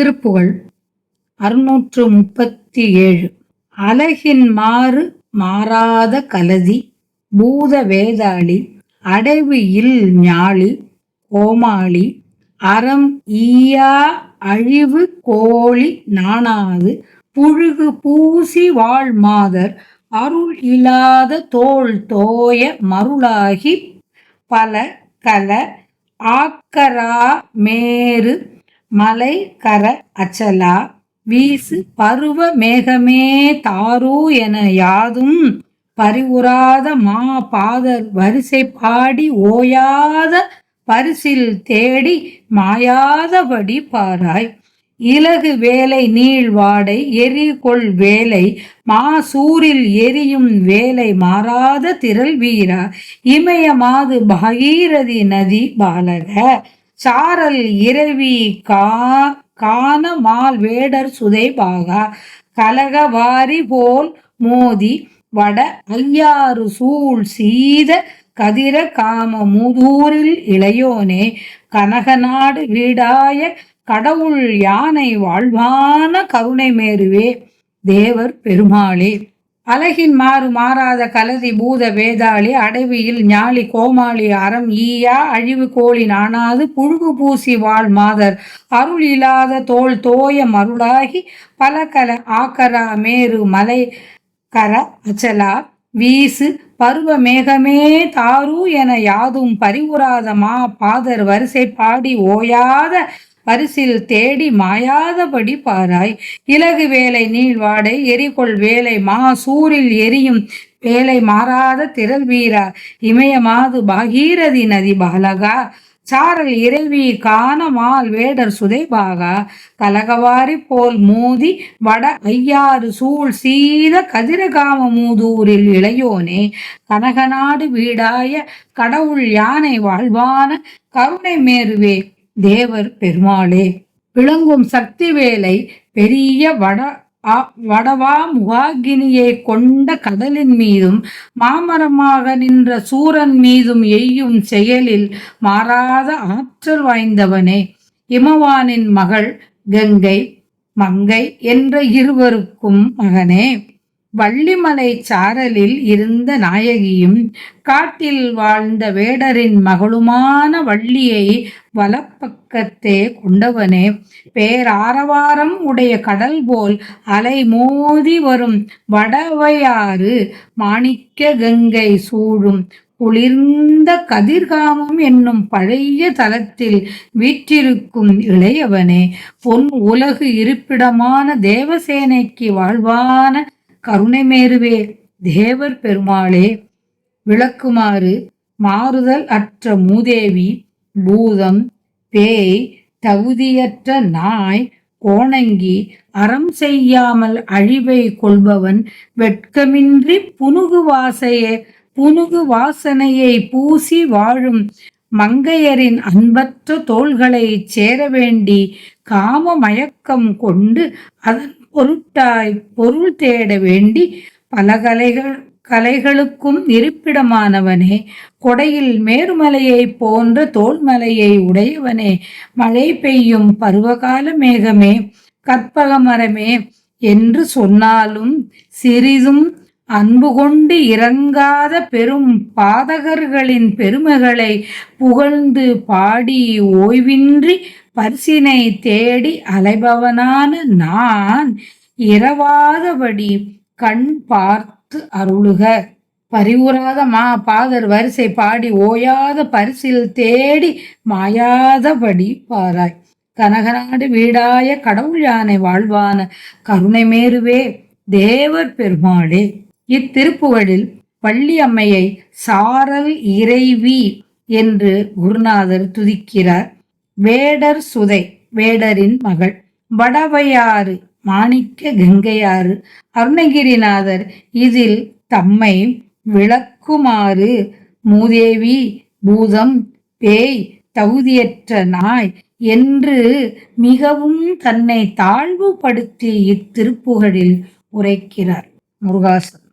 திருப்புகழ். அறுநூற்று முப்பத்தி ஏழு அழகின் மாறு மாறாத கலதி பூத வேதாளி அடைவு இல் ஞாழி கோமாளி அறம் ஈயா அழிவு கோழி நாணாது புழுகு பூசி வாழ் மாதர் அருள் இல்லாத தோல் தோய மருளாகி பல கல ஆக்கரா மேரு மலை கர அச்சலா வீசு பருவ மேகமே தாரு என யாதும் பரிவுறாத மா பாதர் வரிசை பாடி ஓயாத பரிசில் தேடி மாயாதபடி பாராய். இலகு வேலை நீள் வாடை எரி கொள் வேலை மாசூரில் எரியும் வேலை மாறாத திரள் வீரா. இமயமாது பாகீரதி நதி பாலக. சாரல் இரவி கா கானமால் வேடர் சுதைபாகா கலக வாரி போல் மோதி வட ஐயாறு சூழ் சீத கதிர காம மூதூரில் இளையோனே கனகநாடு வீடாய கடவுள் யானை வாழ்வான கருணை மேருவே தேவர் பெருமாளே. அழகின் மாறு மாறாத கலதி பூத வேதாளி அடைவியில் ஞாலி கோமாளி அறம் ஈயா அழிவு கோழி நாணாது புழுகு பூசி வாழ் மாதர். அருள் இல்லாத தோல் தோய மருளாகி பல கல ஆக்கரா மேரு மலை கர அச்சலா. வீசு பருவ மேகமே தாரு என யாதும் பரிவுறாத மா பாதர் வரிசை பாடி ஓயாத அரிசில் தேடி மாயாதபடி பாராய். இலகு வேலை நீள் வாடை எரிகொள் வேலை மா சூரில் எரியும் வேலை மாறாத திரள் வீரா. இமயமாது பாகீரதி நதி பாலகா. சாரல் இறைவி காணமால் வேடர் சுதைபாகா கலகவாரி போல் மூதி வட ஐயாறு சூழ் சீத கதிரகாம மூதூரில் இளையோனே. கனகநாடு வீடாய கடவுள் யானை வாழ்வான கருணை மேருவே. தேவர் பெருமாளே. விளங்கும் சக்தி வேலை பெரிய வட வடவா முகாகினியை கொண்ட கடலின் மீதும் மாமரமாக நின்ற சூரன் மீதும் எய்யும் செயலில் மாறாத ஆற்றல் வாய்ந்தவனே. இமவானின் மகள் கங்கை மங்கை என்ற இருவருக்கும் மகனே. வள்ளிமலை சாரலில் இருந்த நாயகியும் காட்டில் வாழ்ந்த வேடரின் மகளுமான வள்ளியை வலப்பக்கத்தே கொண்டவனே. பேராரவாரம் உடைய கடல் போல் அலை மோதி வரும் வடவையாறு மாணிக்க கங்கை சூழும் குளிர்ந்த கதிர்காமம் என்னும் பழைய தலத்தில் வீற்றிருக்கும் இளையவனே. பொன் உலகு இருப்பிடமான தேவசேனைக்கு வாழ்வான கருணை மேருவே தேவர் பெருமாளே விளக்குமாறு மாறுதல் அற்ற மூதேவி பூதம் பேய் தகுதியற்ற நாய் கோணங்கி அறம் செய்யாமல் அழிவை கொள்பவன் வெட்கமின்றி புனுகு வாசையே புனுகு வாசனையை பூசி வாழும் மங்கையரின் அன்பற்ற தோள்களை சேர வேண்டி காம மயக்கம் கொண்டு அதன் பொருட்டாய் பொருள் தேட வேண்டி பல கலைகள் கலைகளுக்கும் இருப்பிடமானவனே. கொடையில் மேருமலையை போன்ற தோல்மலையை உடையவனே. மழை பெய்யும் பருவகால மேகமே கற்பக மரமே என்று சொன்னாலும் சிறிதும் அன்பு கொண்டு இறங்காத பெரும் பாதகர்களின் பெருமைகளை புகழ்ந்து பாடி ஓய்வின்றி பரிசினை தேடி அலைபவனான நான் இரவாதபடி கண் பார்த்து அருளுக. பரிவுறாத மா பாதர் வரிசை பாடி ஓயாத பரிசில் தேடி மாயாதபடி பாராய். கனகநாடு வீடாய கடவுள் யானை வாழ்வான கருணை மேருவே தேவர் பெருமாளே. இத்திருப்புகளில் பள்ளி அம்மையை சாரல் இறைவி என்று குருநாதர் துதிக்கிறார். வேடர் சுதை வேடரின் மகள். வடவையாறு மாணிக்க கங்கையாறு. அருணகிரிநாதர் இதில் தம்மை விளக்குமாறு மூதேவி பூதம் பேய் தகுதியற்ற நாய் என்று மிகவும் தன்னை தாழ்வுபடுத்தி இத்திருப்புகழில் உரைக்கிறார் முருகாசன்